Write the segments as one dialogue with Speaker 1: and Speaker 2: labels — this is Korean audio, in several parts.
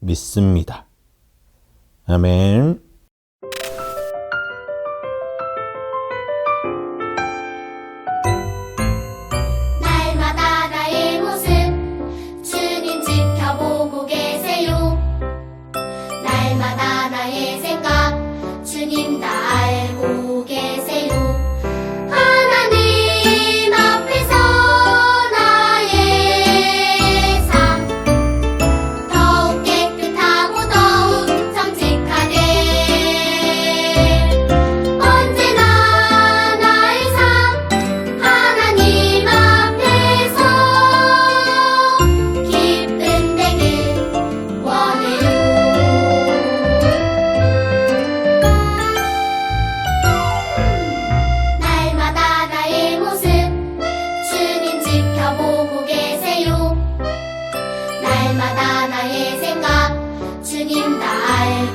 Speaker 1: 믿습니다. 아멘.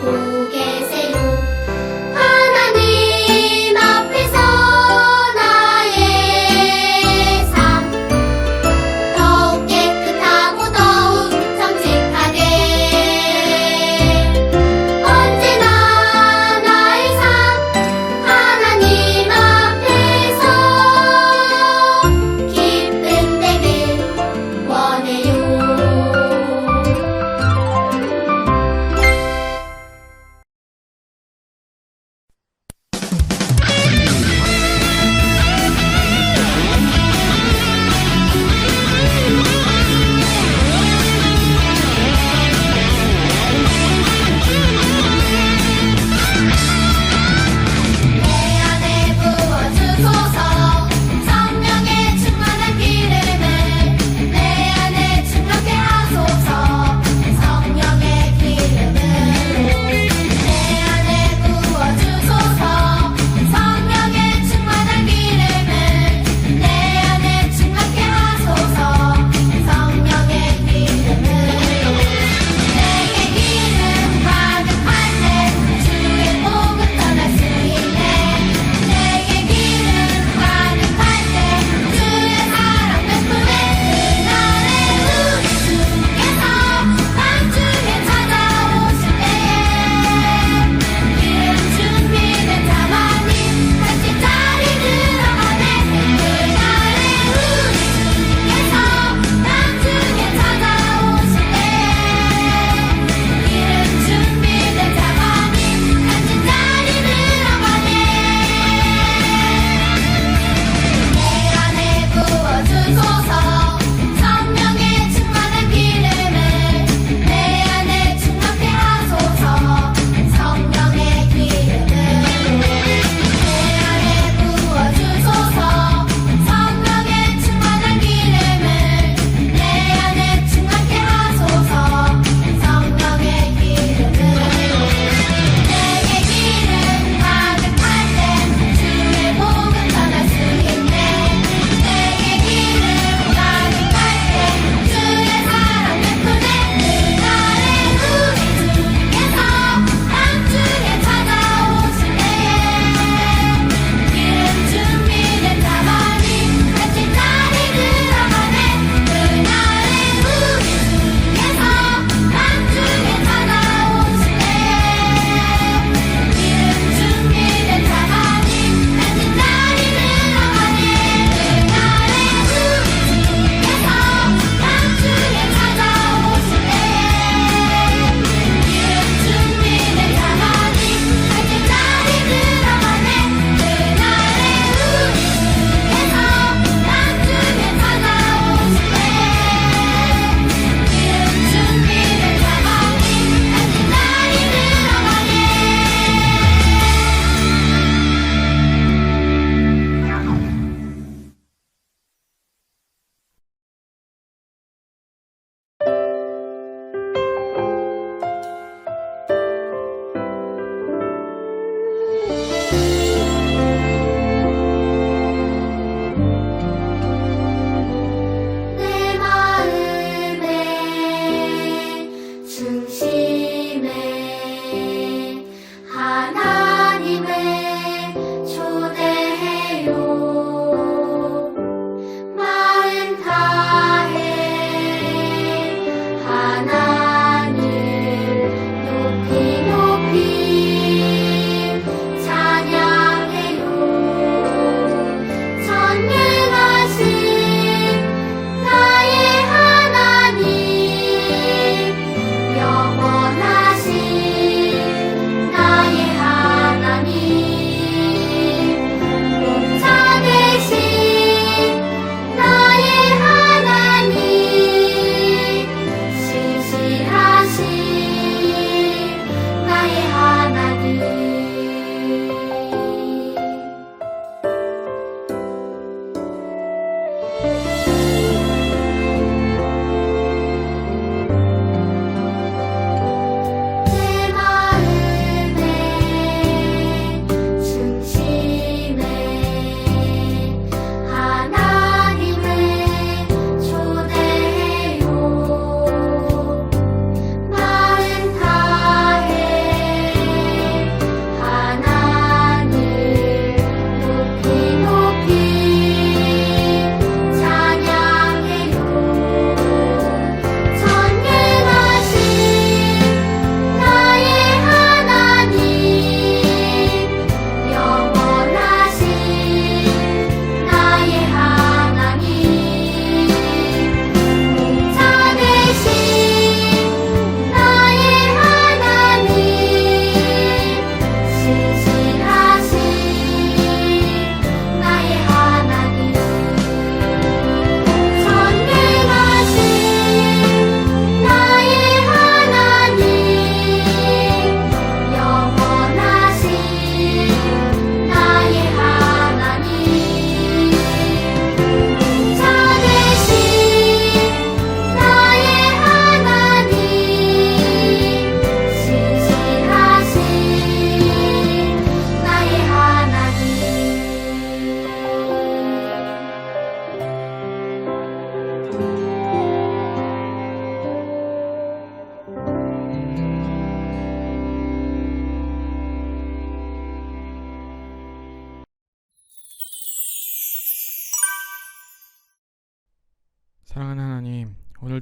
Speaker 2: Lord.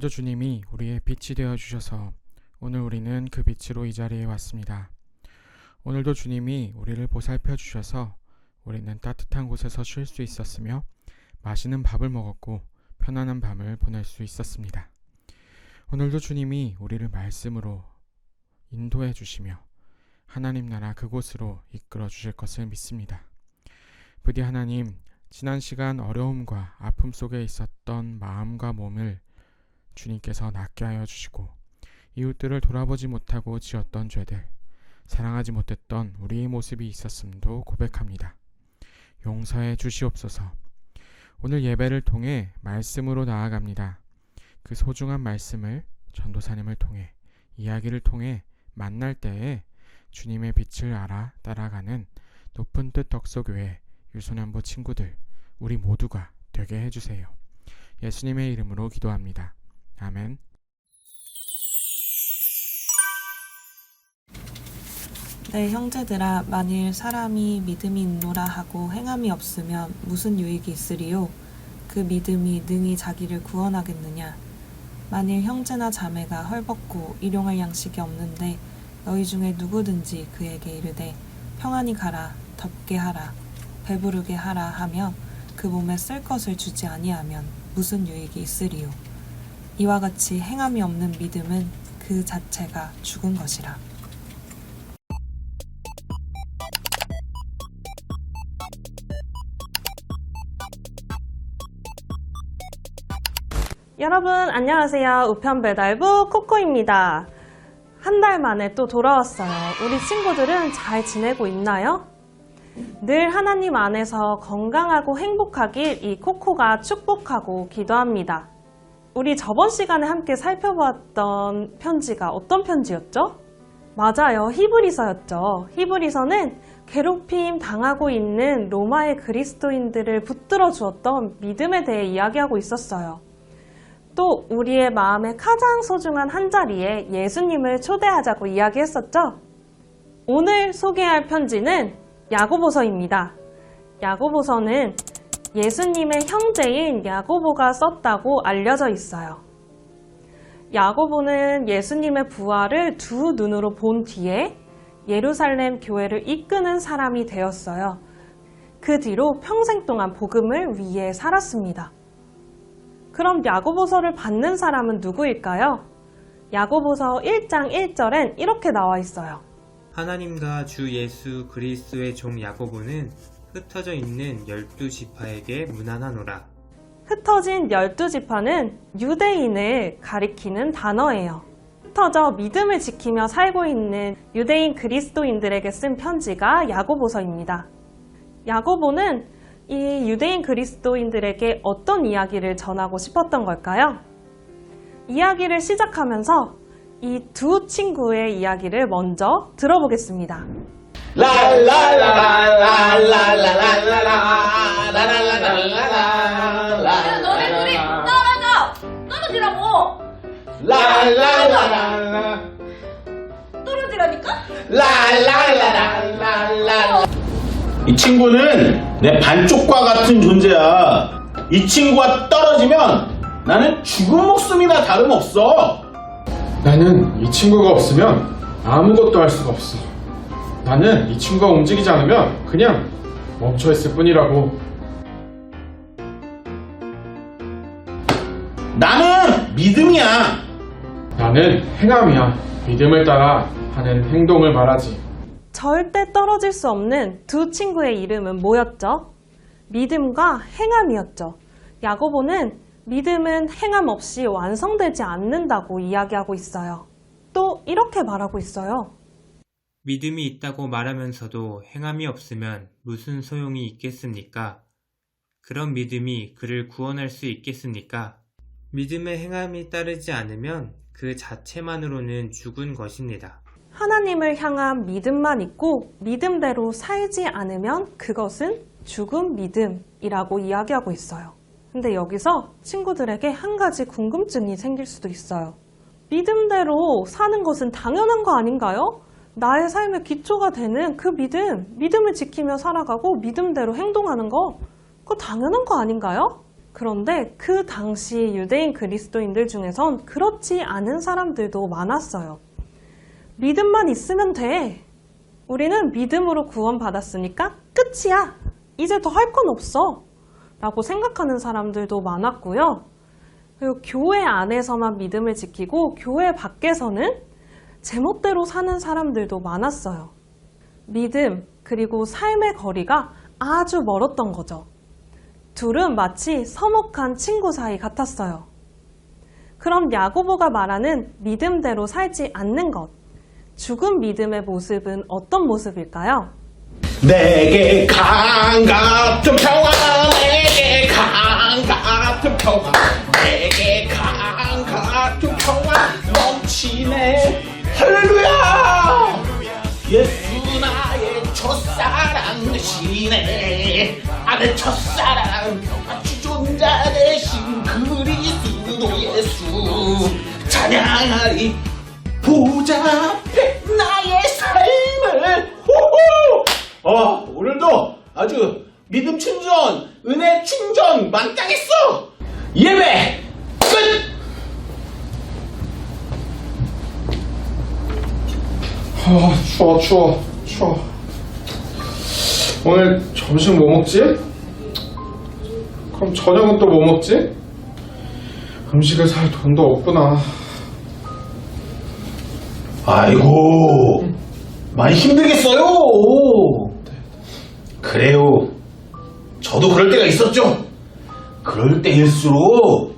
Speaker 2: 오늘도 주님이 우리의 빛이 되어 주셔서 오늘 우리는 그 빛으로 이 자리에 왔습니다. 오늘도 주님이 우리를 보살펴 주셔서 우리는 따뜻한 곳에서 쉴 수 있었으며 맛있는 밥을 먹었고 편안한 밤을 보낼 수 있었습니다. 오늘도 주님이 우리를 말씀으로 인도해 주시며 하나님 나라 그곳으로 이끌어 주실 것을 믿습니다. 부디 하나님, 지난 시간 어려움과 아픔 속에 있었던 마음과 몸을 주님께서 낫게 하여 주시고 이웃들을 돌아보지 못하고 지었던 죄들, 사랑하지 못했던 우리의 모습이 있었음도 고백합니다. 용서해 주시옵소서. 오늘 예배를 통해 말씀으로 나아갑니다. 그 소중한 말씀을 전도사님을 통해 이야기를 통해 만날 때에 주님의 빛을 알아 따라가는 높은 뜻 덕소교회 유소년부 친구들 우리 모두가 되게 해주세요. 예수님의 이름으로 기도합니다. 아멘.
Speaker 3: 내 형제들아 만일 사람이 믿음이 있노라 하고 행함이 없으면 무슨 유익이 있으리요? 그 믿음이 능히 자기를 구원하겠느냐? 만일 형제나 자매가 헐벗고 일용할 양식이 없는데 너희 중에 누구든지 그에게 이르되 평안히 가라 덥게 하라 배부르게 하라 하며 그 몸에 쓸 것을 주지 아니하면 무슨 유익이 있으리요 이와 같이 행함이 없는 믿음은 그 자체가 죽은 것이라
Speaker 4: 여러분 안녕하세요. 우편 배달부 코코입니다. 한 달 만에 또 돌아왔어요. 우리 친구들은 잘 지내고 있나요? 늘 하나님 안에서 건강하고 행복하길 이 코코가 축복하고 기도합니다. 우리 저번 시간에 함께 살펴보았던 편지가 어떤 편지였죠? 맞아요. 히브리서였죠. 히브리서는 괴롭힘 당하고 있는 로마의 그리스도인들을 붙들어 주었던 믿음에 대해 이야기하고 있었어요. 또 우리의 마음의 가장 소중한 한 자리에 예수님을 초대하자고 이야기했었죠. 오늘 소개할 편지는 야고보서입니다. 야고보서는 예수님의 형제인 야고보가 썼다고 알려져 있어요. 야고보는 예수님의 부활을 두 눈으로 본 뒤에 예루살렘 교회를 이끄는 사람이 되었어요. 그 뒤로 평생 동안 복음을 위해 살았습니다. 그럼 야고보서를 받는 사람은 누구일까요? 야고보서 1장 1절엔 이렇게 나와 있어요.
Speaker 5: 하나님과 주 예수 그리스도의 종 야고보는 흩어져 있는 열두 지파에게 문안하노라.
Speaker 4: 흩어진 열두 지파는 유대인을 가리키는 단어예요. 흩어져 믿음을 지키며 살고 있는 유대인 그리스도인들에게 쓴 편지가 야고보서입니다. 야고보는 이 유대인 그리스도인들에게 어떤 이야기를 전하고 싶었던 걸까요? 이야기를 시작하면서 이 두 친구의 이야기를 먼저 들어보겠습니다.
Speaker 6: 야, 너네 둘이 떨어져! 떨어지라고! 떨어지라니까?
Speaker 7: 이 친구는 내 반쪽과 같은 존재야. 이 친구가 떨어지면 나는 죽은 목숨이나 다름없어.
Speaker 8: 나는 이 친구가 없으면 아무것도 할 수가 없어. 나는 이 친구가 움직이지 않으면 그냥 멈춰 있을 뿐이라고.
Speaker 7: 나는 믿음이야.
Speaker 8: 나는 행함이야. 믿음을 따라 하는 행동을 말하지.
Speaker 4: 절대 떨어질 수 없는 두 친구의 이름은 뭐였죠? 믿음과 행함이었죠. 야고보는 믿음은 행함 없이 완성되지 않는다고 이야기하고 있어요. 또 이렇게 말하고 있어요.
Speaker 5: 믿음이 있다고 말하면서도 행함이 없으면 무슨 소용이 있겠습니까? 그런 믿음이 그를 구원할 수 있겠습니까? 믿음의 행함이 따르지 않으면 그 자체만으로는 죽은 것입니다.
Speaker 4: 하나님을 향한 믿음만 있고 믿음대로 살지 않으면 그것은 죽은 믿음이라고 이야기하고 있어요. 근데 여기서 친구들에게 한 가지 궁금증이 생길 수도 있어요. 믿음대로 사는 것은 당연한 거 아닌가요? 나의 삶의 기초가 되는 그 믿음, 믿음을 지키며 살아가고 믿음대로 행동하는 거, 그거 당연한 거 아닌가요? 그런데 그 당시 유대인 그리스도인들 중에선 그렇지 않은 사람들도 많았어요. 믿음만 있으면 돼. 우리는 믿음으로 구원받았으니까 끝이야. 이제 더 할 건 없어. 라고 생각하는 사람들도 많았고요. 그리고 교회 안에서만 믿음을 지키고 교회 밖에서는 제멋대로 사는 사람들도 많았어요. 믿음, 그리고 삶의 거리가 아주 멀었던 거죠. 둘은 마치 서먹한 친구 사이 같았어요. 그럼 야고보가 말하는 믿음대로 살지 않는 것, 죽은 믿음의 모습은 어떤 모습일까요?
Speaker 7: 내게 강 같은 평화 내게 강 같은 평화 내게 강 같은 평화 넘치네 할렐루야 예수 나의 첫사랑 되시네 아내 첫사랑 주존자 되신 그리스도 예수 찬양하리 보좌 앞에 나의 삶을 호호! 어, 오늘도 아주 믿음 충전, 은혜 충전 만땅했어! 예배 끝!
Speaker 8: 아, 추워, 추워, 추워. 오늘 점심 뭐 먹지? 그럼 저녁은 또 뭐 먹지? 음식을 살 돈도 없구나.
Speaker 7: 아이고, 많이 힘들겠어요. 그래요. 저도 그럴 때가 있었죠. 그럴 때일수록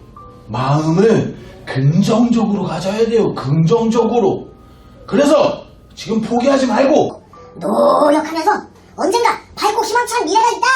Speaker 7: 마음을 긍정적으로 가져야 돼요. 긍정적으로. 그래서 지금 포기하지 말고.
Speaker 9: 노력하면서 언젠가 밝고 희망찬 미래가 있다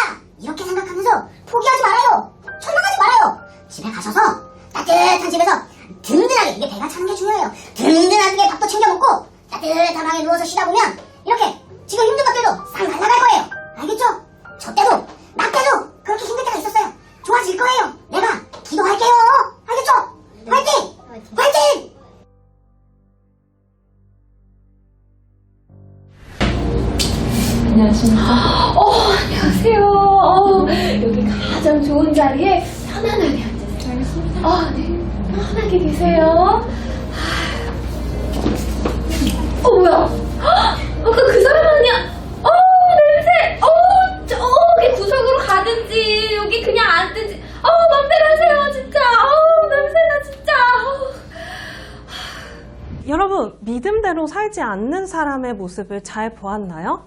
Speaker 4: 믿음대로 살지 않는 사람의 모습을 잘 보았나요?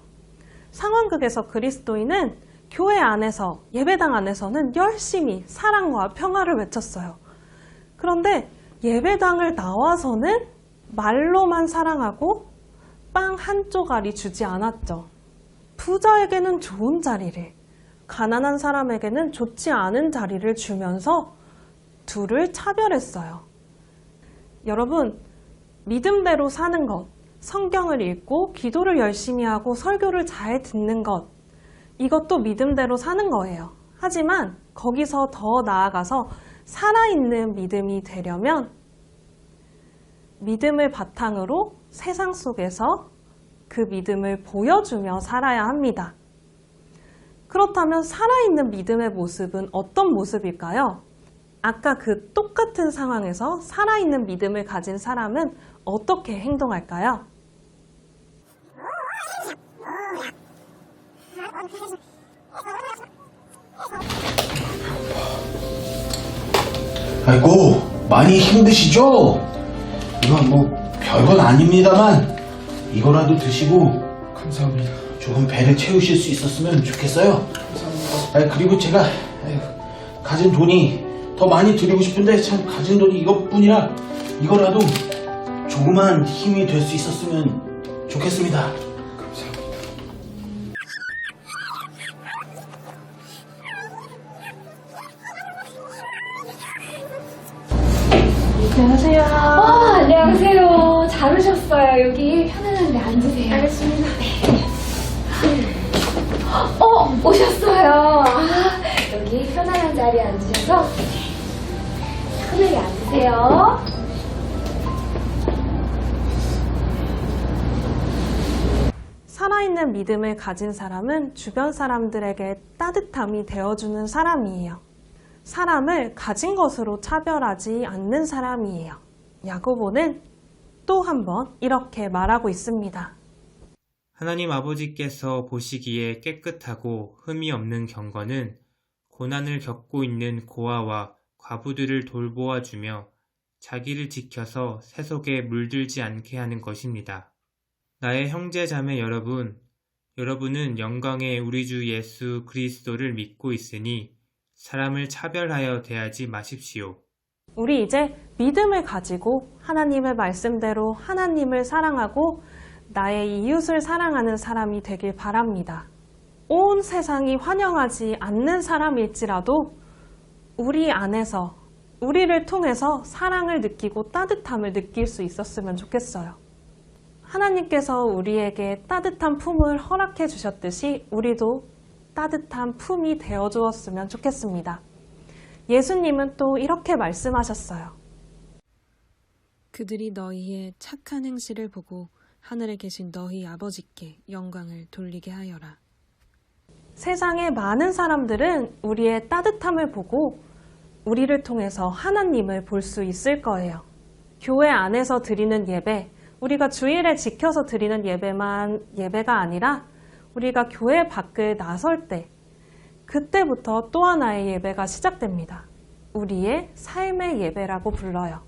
Speaker 4: 상황극에서 그리스도인은 교회 안에서, 예배당 안에서는 열심히 사랑과 평화를 외쳤어요. 그런데 예배당을 나와서는 말로만 사랑하고 빵 한 쪼가리 주지 않았죠. 부자에게는 좋은 자리를, 가난한 사람에게는 좋지 않은 자리를 주면서 둘을 차별했어요. 여러분, 믿음대로 사는 것, 성경을 읽고 기도를 열심히 하고 설교를 잘 듣는 것, 이것도 믿음대로 사는 거예요. 하지만 거기서 더 나아가서 살아있는 믿음이 되려면 믿음을 바탕으로 세상 속에서 그 믿음을 보여주며 살아야 합니다. 그렇다면 살아있는 믿음의 모습은 어떤 모습일까요? 아까 그 똑같은 상황에서 살아있는 믿음을 가진 사람은 어떻게 행동할까요?
Speaker 7: 아이고 많이 힘드시죠? 이건 뭐 별건 아닙니다만 이거라도 드시고
Speaker 8: 감사합니다.
Speaker 7: 조금 배를 채우실 수 있었으면 좋겠어요. 아 그리고 제가 아유, 가진 돈이 더 많이 드리고 싶은데 참 가진 돈이 이것뿐이라 이거라도 조그만 힘이 될 수 있었으면 좋겠습니다.
Speaker 6: 어, 안녕하세요. 잘 오셨어요. 여기 편안한데 앉으세요. 알겠습니다. 어, 오셨어요. 아, 여기 편안한 자리에 앉으셔서 편하게 앉으세요.
Speaker 4: 살아있는 믿음을 가진 사람은 주변 사람들에게 따뜻함이 되어주는 사람이에요. 사람을 가진 것으로 차별하지 않는 사람이에요. 야고보는 또 한 번 이렇게 말하고 있습니다.
Speaker 5: 하나님 아버지께서 보시기에 깨끗하고 흠이 없는 경건은 고난을 겪고 있는 고아와 과부들을 돌보아 주며 자기를 지켜서 세속에 물들지 않게 하는 것입니다. 나의 형제 자매 여러분, 여러분은 영광의 우리 주 예수 그리스도를 믿고 있으니 사람을 차별하여 대하지 마십시오.
Speaker 4: 우리 이제 믿음을 가지고 하나님의 말씀대로 하나님을 사랑하고 나의 이웃을 사랑하는 사람이 되길 바랍니다. 온 세상이 환영하지 않는 사람일지라도 우리 안에서 우리를 통해서 사랑을 느끼고 따뜻함을 느낄 수 있었으면 좋겠어요. 하나님께서 우리에게 따뜻한 품을 허락해 주셨듯이 우리도 따뜻한 품이 되어 주었으면 좋겠습니다. 예수님은 또 이렇게 말씀하셨어요.
Speaker 3: 그들이 너희의 착한 행실을 보고 하늘에 계신 너희 아버지께 영광을 돌리게 하여라.
Speaker 4: 세상의 많은 사람들은 우리의 따뜻함을 보고 우리를 통해서 하나님을 볼 수 있을 거예요. 교회 안에서 드리는 예배, 우리가 주일에 지켜서 드리는 예배만 예배가 아니라 우리가 교회 밖을 나설 때, 그때부터 또 하나의 예배가 시작됩니다. 우리의 삶의 예배라고 불러요.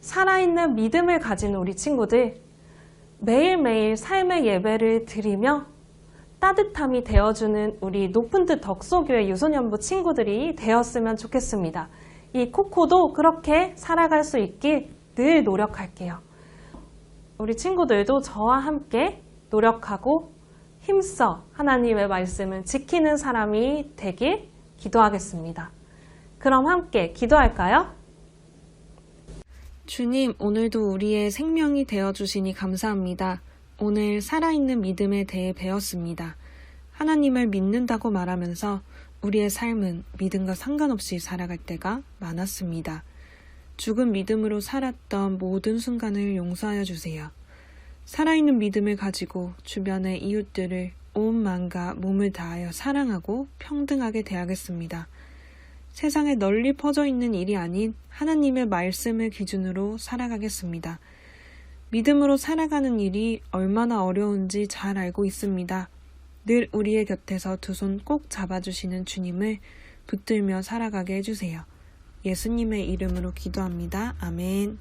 Speaker 4: 살아있는 믿음을 가진 우리 친구들, 매일매일 삶의 예배를 드리며 따뜻함이 되어주는 우리 높은 뜻 덕소교회 유소년부 친구들이 되었으면 좋겠습니다. 이 코코도 그렇게 살아갈 수 있길 늘 노력할게요. 우리 친구들도 저와 함께 노력하고 힘써 하나님의 말씀을 지키는 사람이 되길 기도하겠습니다. 그럼 함께 기도할까요?
Speaker 3: 주님, 오늘도 우리의 생명이 되어 주시니 감사합니다. 오늘 살아있는 믿음에 대해 배웠습니다. 하나님을 믿는다고 말하면서 우리의 삶은 믿음과 상관없이 살아갈 때가 많았습니다. 죽은 믿음으로 살았던 모든 순간을 용서하여 주세요. 살아있는 믿음을 가지고 주변의 이웃들을 온 마음과 몸을 다하여 사랑하고 평등하게 대하겠습니다. 세상에 널리 퍼져 있는 일이 아닌 하나님의 말씀을 기준으로 살아가겠습니다. 믿음으로 살아가는 일이 얼마나 어려운지 잘 알고 있습니다. 늘 우리의 곁에서 두 손 꼭 잡아주시는 주님을 붙들며 살아가게 해주세요. 예수님의 이름으로 기도합니다. 아멘.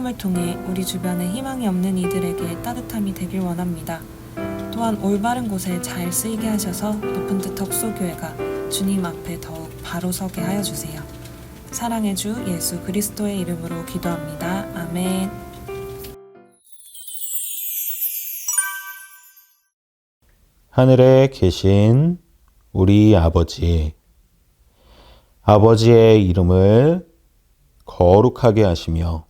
Speaker 3: 헌금을 통해 우리 주변에 희망이 없는 이들에게 따뜻함이 되길 원합니다. 또한 올바른 곳에 잘 쓰이게 하셔서 높은 뜻 덕소교회가 주님 앞에 더욱 바로 서게 하여 주세요. 사랑의 주 예수 그리스도의 이름으로 기도합니다. 아멘.
Speaker 1: 하늘에 계신 우리 아버지, 아버지의 이름을 거룩하게 하시며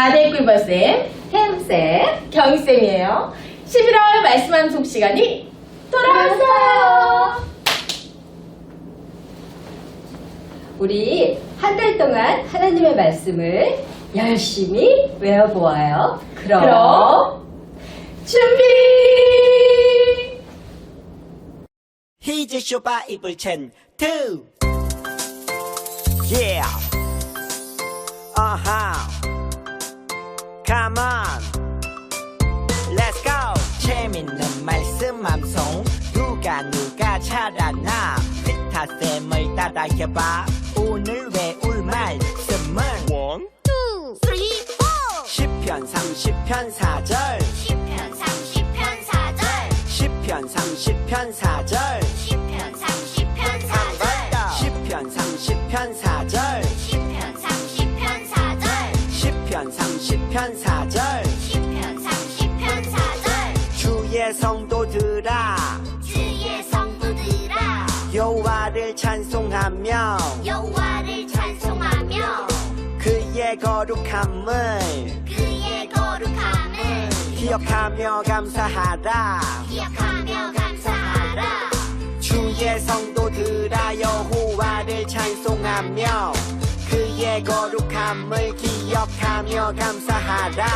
Speaker 10: 4대 꿀벌쌤 혜영쌤 경희쌤이에요 11월 말씀 함송 시간이 돌아왔어요
Speaker 11: 우리 한 달 동안 하나님의 말씀을 열심히 외워보아요. 그럼,
Speaker 10: 그럼 준비
Speaker 12: Here's your Bible chain two. Yeah. Uh-huh. Come on. Let's go. 재밌는 말씀 암송 누가 누가 잘하나 피타쌤을 따라해봐 오늘 외울 말씀은 One,
Speaker 13: two, three, four.
Speaker 12: 시편 30편 4절
Speaker 13: 시편 30편 4절.
Speaker 12: 시편 30편 4절
Speaker 13: 30편 4절.
Speaker 12: 시편 30편 4절. 주의 성도들아.
Speaker 13: 주의 성도들아.
Speaker 12: 여호와를 찬송하며
Speaker 13: 여호와를 찬송하며
Speaker 12: 그의 거룩함을
Speaker 13: 그의 거룩함을
Speaker 12: 기억하며 감사하라.
Speaker 13: 기억하며 감사하라.
Speaker 12: 주의 성도들아 여호와를 찬송하며 그의 거룩함을 기억하며 감사하라.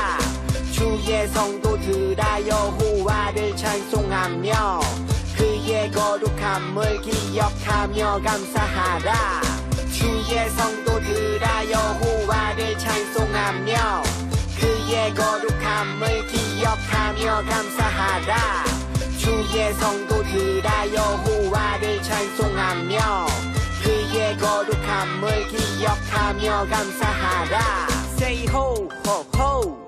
Speaker 12: 주의 성도들아 여호와를 찬송하며 그의 거룩함을 기억하며 감사하라. 주의 성도들아 여호와를 찬송하며 그의 거룩함을 기억하며 감사하라. 주의 성도들아 여호와를 찬송하며 그의 거룩함을 기억하며 감사하라. Say ho ho ho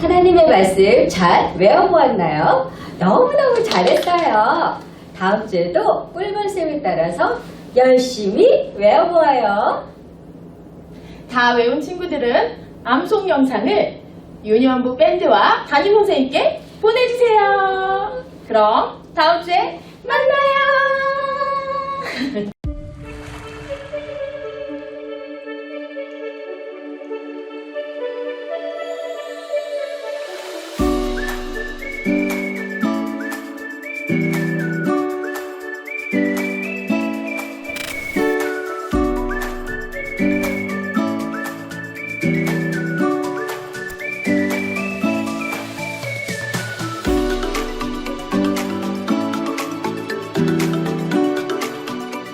Speaker 11: 하나님의 말씀 잘 외워보았나요? 너무너무 잘했어요. 다음 주에도 꿀벌쌤을 따라서 열심히 외워보아요.
Speaker 10: 다 외운 친구들은 암송 영상을 유니원부 밴드와 담임 선생님께 보내주세요 그럼 다음 주에 만나요